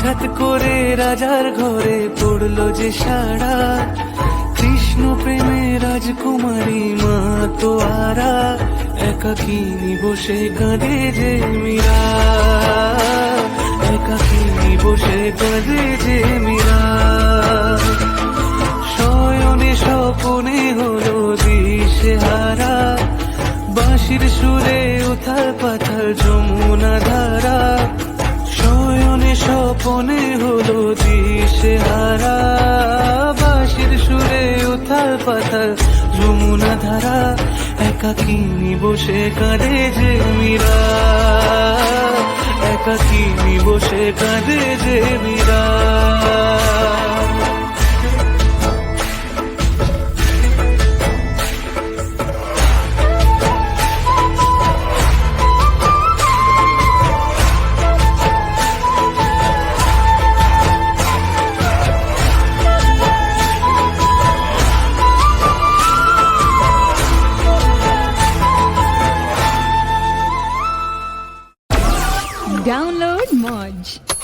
হঠাৎ করে রাজার ঘরে পড়ল যে সারা কৃষ্ণ প্রেমে রাজকুমারী মা তো আরা একাকিনী বসে কাঁদে যে মীরা? একাকিনী বসে কাঁদে যে মীরা? শয়নে স্বপনে হলো দিশে হারা বাঁশির সুরে উথাল পাথাল যমুনা ধারা হলো দিশে হারা বাসির সুরে উথাল পাথাল, যমুনা ধারা একাকিনী বসে কাঁদে যে মীরা? একাকিনী বসে কাঁদে যে মীরা Download Modge.